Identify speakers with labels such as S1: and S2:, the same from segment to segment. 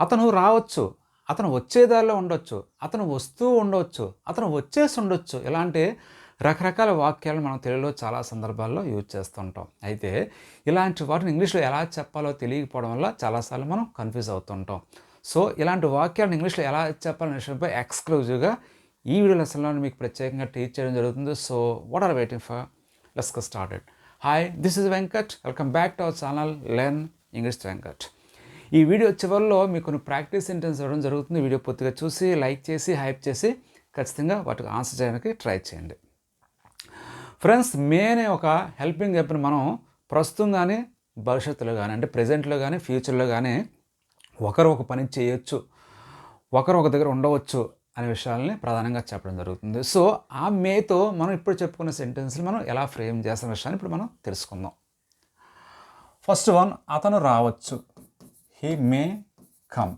S1: అతను రావచ్చు అతను వచ్చేదారిలో ఉండొచ్చు అతను వస్తూ ఉండొచ్చు అతను వచ్చేసి ఉండొచ్చు. ఇలాంటి రకరకాల వాక్యాలు మనం తెలుగులో చాలా సందర్భాల్లో యూజ్ చేస్తుంటాం. అయితే ఇలాంటి వాటిని ఇంగ్లీష్లో ఎలా చెప్పాలో తెలియకపోవడం వల్ల చాలాసార్లు మనం కన్ఫ్యూజ్ అవుతుంటాం. సో ఇలాంటి వాక్యాలను ఇంగ్లీష్లో ఎలా చెప్పాలనే విషయంపై ఎక్స్క్లూజివ్గా ఈ వీడియో లెసన్లో మీకు ప్రత్యేకంగా టీచ్ చేయడం జరుగుతుంది. So what are waiting for let's get started hi this is Venkat welcome back to our channel learn English Venkat ఈ వీడియో చివరిలో మీకు కొన్ని ప్రాక్టీస్ సెంటెన్స్ ఇవ్వడం జరుగుతుంది. వీడియో పూర్తిగా చూసి లైక్ చేసి హైప్ చేసి ఖచ్చితంగా వాటికి ఆన్సర్ చేయడానికి ట్రై చేయండి. ఫ్రెండ్స్ మే అనే ఒక హెల్పింగ్ యాప్ని మనం ప్రస్తుతం కానీ భవిష్యత్తులో కానీ అంటే ప్రజెంట్లో కానీ ఫ్యూచర్లో కానీ ఒకరు ఒక పని చేయొచ్చు ఒకరు ఒక దగ్గర ఉండవచ్చు అనే విషయాలని ప్రధానంగా చెప్పడం జరుగుతుంది. సో ఆ మేతో మనం ఇప్పుడు చెప్పుకున్న సెంటెన్స్ని మనం ఎలా ఫ్రేమ్ చేస్తున్న విషయాన్ని ఇప్పుడు మనం తెలుసుకుందాం. ఫస్ట్ వన్ అతను రావచ్చు. హీ మే కమ్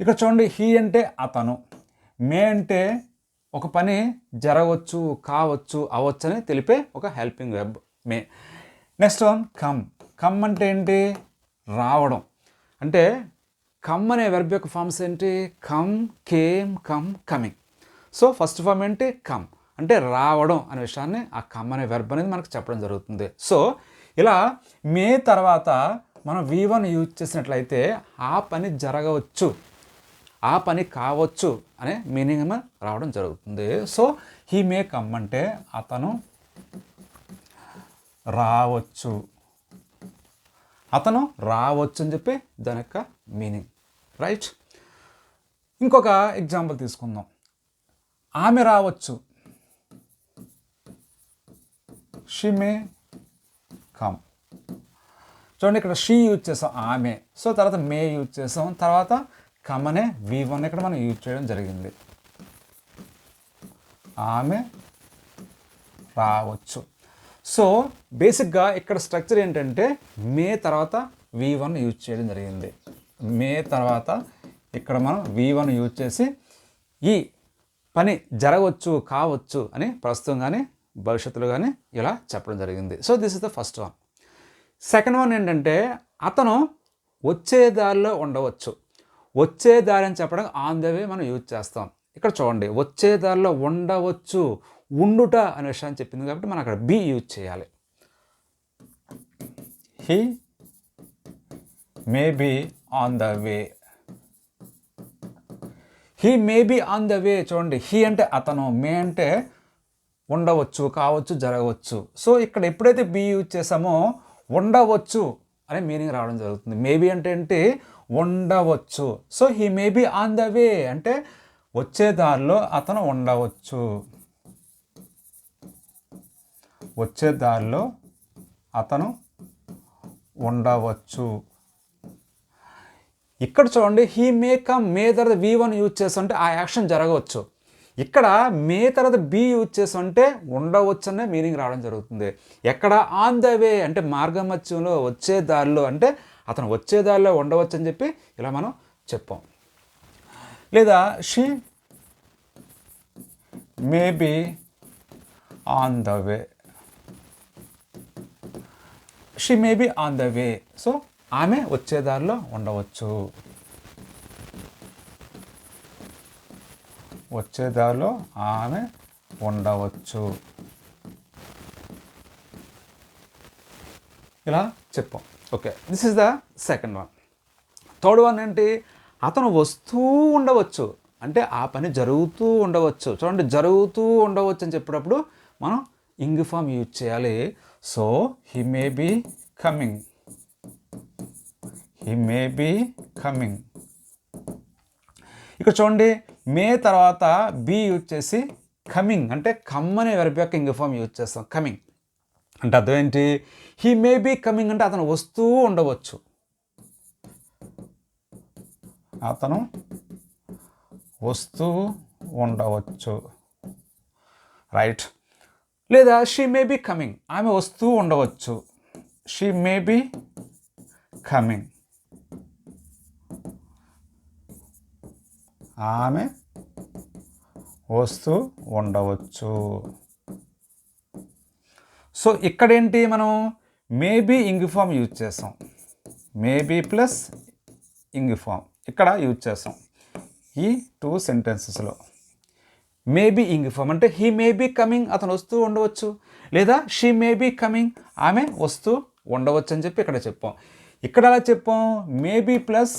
S1: ఇక్కడ చూడండి హీ అంటే అతను. మే అంటే ఒక పని జరగవచ్చు కావచ్చు అవ్వచ్చు అని తెలిపే ఒక helping verb may next one come come అంటే ఏంటి? రావడం. అంటే కమ్ అనే వెర్బ్ యొక్క ఫామ్స్ ఏంటి? Come came come coming so first form ఏంటి? కమ్ అంటే రావడం అనే విషయాన్ని ఆ కమ్ అనే వెర్బ్ అనేది మనకు చెప్పడం జరుగుతుంది. సో ఇలా మే తర్వాత మనం వి వన్ యూజ్ చేసినట్లయితే ఆ పని జరగవచ్చు. ఆ పని కావచ్చు అనే మీనింగ్ రావడం జరుగుతుంది. సో హీ మే కమ్ అంటే అతను రావచ్చు. అతను రావచ్చు అని చెప్పి దాని యొక్క మీనింగ్ రైట్ ఇంకొక ఎగ్జాంపుల్ తీసుకుందాం. ఆమె రావచ్చు. షీ మే కమ్ చూడండి ఇక్కడ షీ యూజ్ చేసాం ఆమె. సో తర్వాత మే యూజ్ చేసాం తర్వాత కమ్ అనే వి వన్ ఇక్కడ మనం యూజ్ చేయడం జరిగింది. ఆమె రావచ్చు. సో బేసిక్గా ఇక్కడ స్ట్రక్చర్ ఏంటంటే మే తర్వాత వి వన్ యూజ్ చేయడం జరిగింది. మే తర్వాత ఇక్కడ మనం వి వన్ యూజ్ చేసి ఈ పని జరగవచ్చు కావచ్చు అని ప్రస్తుతం కానీ భవిష్యత్తులో కానీ ఇలా చెప్పడం జరిగింది. So this is the first one second one ఏంటంటే అతను వచ్చే దారిలో ఉండవచ్చు. వచ్చే దారి అని చెప్పడానికి ఆన్ ద వే మనం యూజ్ చేస్తాం. ఇక్కడ చూడండి వచ్చే దారిలో ఉండవచ్చు ఉండుట అనే విషయాన్ని చెప్పింది కాబట్టి మనం అక్కడ బి యూజ్ చేయాలి. He may be on the way he may be on the way చూడండి హీ అంటే అతను మే అంటే ఉండవచ్చు కావచ్చు జరగవచ్చు. సో ఇక్కడ ఎప్పుడైతే బి యూజ్ చేసామో ఉండవచ్చు అనే మీనింగ్ రావడం జరుగుతుంది. మేబీ అంటే ఏంటి? ఉండవచ్చు. So he may be on the way అంటే వచ్చే దారిలో అతను ఉండవచ్చు. వచ్చే దారిలో అతను ఉండవచ్చు. ఇక్కడ చూడండి he may come may the V one use చేస్తుంటే ఆ యాక్షన్ జరగవచ్చు. ఇక్కడ మే తర్వాత బి యూజ్ చేస్తుంటే ఉండవచ్చనే అనే మీనింగ్ రావడం జరుగుతుంది. ఎక్కడ ఆన్ ద వే అంటే మార్గమత్యంలో వచ్చే దారిలో అంటే అతను వచ్చే దారిలో ఉండవచ్చు అని చెప్పి ఇలా మనం చెప్పాం. లేదా she may on the way. She may on the way. So ఆమె వచ్చే దారిలో ఉండవచ్చు. వచ్చే దారిలో ఆమె ఉండవచ్చు. ఇలా చెప్పాం. Okay. This is the second one third one ఏంటి? అతను వస్తూ ఉండవచ్చు. అంటే ఆ పని జరుగుతూ ఉండవచ్చు. చూడండి జరుగుతూ ఉండవచ్చు అని చెప్పేటప్పుడు మనం ఇంగ్ ఫామ్ యూజ్ చేయాలి. So he may be coming he may be coming ఇక్కడ చూడండి మే తర్వాత బి యూజ్ చేసి కమింగ్ అంటే కమ్ అనే వెరబ్ యొక్క ఇంగ్ ఫామ్ యూజ్ చేస్తాం. కమింగ్ అంటే అదేంటి హీ మే బీ కమింగ్ అంటే అతను వస్తూ ఉండవచ్చు. అతను వస్తూ ఉండవచ్చు. రైట్ లేదా షీ మే బీ కమింగ్ ఆమె వస్తూ ఉండవచ్చు. షీ మే బీ కమింగ్ ఆమె వస్తూ ఉండవచ్చు. సో ఇక్కడేంటి మనం మేబీ ఇంగ్ ఫామ్ యూజ్ చేస్తాం మేబీ ప్లస్ ఇంగ్ ఫామ్ ఇక్కడ యూజ్ చేస్తాం ఈ టూ సెంటెన్సెస్లో మేబీ ఇంగ్ ఫామ్ అంటే హీ మే బీ కమింగ్ అతను వస్తూ ఉండవచ్చు. లేదా షీ మే బీ కమింగ్ ఆమె వస్తూ ఉండవచ్చు అని చెప్పి ఇక్కడ చెప్పాం. ఇక్కడ అలా చెప్పాం? మేబీ ప్లస్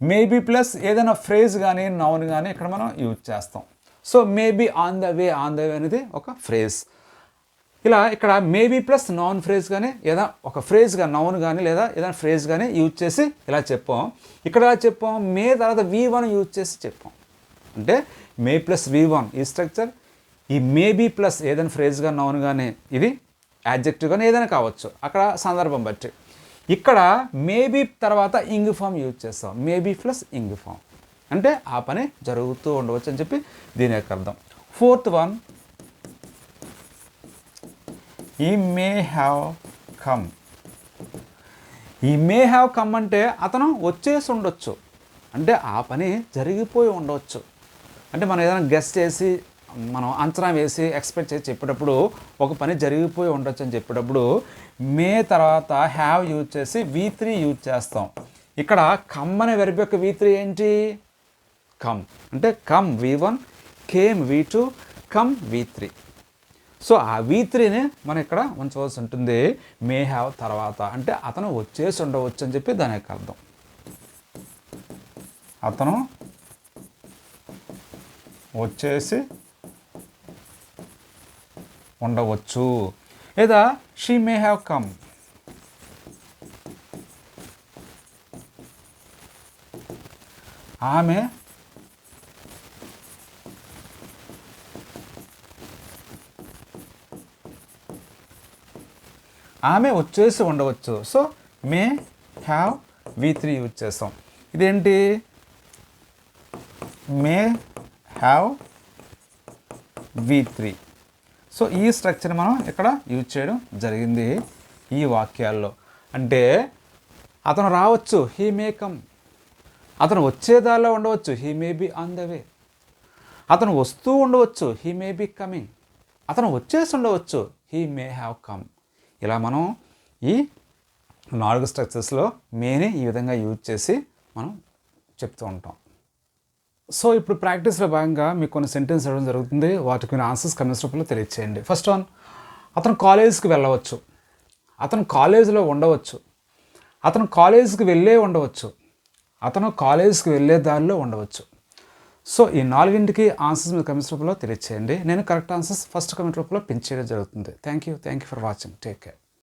S1: మేబీ ప్లస్ ఏదైనా ఫ్రేజ్ కానీ నౌన్ కానీ ఇక్కడ మనం యూజ్ చేస్తాం. So maybe on the way on the way అనేది ఒక ఫ్రేజ్ ఇలా ఇక్కడ మేబీ ప్లస్ నాన్ ఫ్రేజ్ కానీ ఏదైనా ఒక ఫ్రేజ్గా నౌన్ కానీ లేదా ఏదైనా ఫ్రేజ్ కానీ యూజ్ చేసి ఇలా చెప్పాం. ఇక్కడ ఇలా చెప్పాం? మే తర్వాత వి వన్ యూజ్ చేసి చెప్పాం. అంటే మే ప్లస్ వి వన్ ఈ స్ట్రక్చర్ ఈ మేబీ ప్లస్ ఏదైనా ఫ్రేజ్గా నౌన్ కానీ ఇది యాడ్జెక్టివ్ కానీ ఏదైనా కావచ్చు. అక్కడ సందర్భం బట్టి. ఇక్కడ మేబీ తర్వాత ఇంగ్ ఫామ్ యూజ్ చేస్తాం. మేబీ ప్లస్ ఇంగ్ ఫామ్ అంటే ఆ పని జరుగుతూ ఉండవచ్చు అని చెప్పి దీని యొక్క అర్థం. ఫోర్త్ వన్ ఈ మే హ్యావ్ కమ్ ఈ మే హ్యావ్ కమ్ అంటే అతను వచ్చేసి ఉండొచ్చు. అంటే ఆ పని జరిగిపోయి ఉండవచ్చు అంటే మనం ఏదైనా గెస్ట్ చేసి మనం అంచనా వేసి ఎక్స్పెక్ట్ చేసి చెప్పేటప్పుడు ఒక పని జరిగిపోయి ఉండొచ్చు అని చెప్పేటప్పుడు మే తర్వాత హ్యావ్ యూజ్ చేసి వి త్రీ యూజ్ చేస్తాం. ఇక్కడ కమ్ అనే వెరబ్ యొక్క వి త్రీ ఏంటి? కమ్ అంటే come V one came V two come V three so ఆ వి త్రీని మనం ఇక్కడ ఉంచవలసి ఉంటుంది. మే హ్యావ్ తర్వాత. అంటే అతను వచ్చేసి ఉండవచ్చు అని చెప్పి దాని యొక్క అర్థం. అతను వచ్చేసి ఉండవచ్చు. లేదా షీ మే హ్యావ్ కమ్ ఆమె ఆమె వచ్చేసి ఉండవచ్చు. So may have V three use చేస్తాం. ఇదేంటి? May have V three. So ఈ స్ట్రక్చర్ మనం ఇక్కడ యూజ్ చేయడం జరిగింది ఈ వాక్యాల్లో. అంటే అతను రావచ్చు హీ మే కమ్ అతను వచ్చేదారిలో ఉండవచ్చు he may be on the way అతను వస్తూ ఉండవచ్చు హీ మే బి కమింగ్ అతను వచ్చేసి ఉండవచ్చు హీ మే హ్యావ్ కమ్ ఇలా మనం ఈ నాలుగు స్ట్రక్చర్స్లో మేని ఈ విధంగా యూజ్ చేసి మనం చెప్తూ ఉంటాం. సో ఇప్పుడు ప్రాక్టీస్లో భాగంగా మీకు కొన్ని సెంటెన్స్ ఇవ్వడం జరుగుతుంది. వాటికి కొన్ని ఆన్సర్స్ కమెంట్స్ రూపంలో తెలియచేయండి. ఫస్ట్ వన్ అతను కాలేజ్కి వెళ్ళవచ్చు. అతను కాలేజీలో ఉండవచ్చు. అతను కాలేజీకి వెళ్ళే ఉండవచ్చు. అతను కాలేజీకి వెళ్ళే దారిలో ఉండవచ్చు. సో ఈ నాలుగింటికి ఆన్సర్స్ మీరు కమెంట్స్ రూపంలో తెలియచేయండి. నేను కరెక్ట్ ఆన్సర్స్ ఫస్ట్ కమెంట్ రూపంలో పిన్ చేయడం జరుగుతుంది. Thank you thank you for watching take care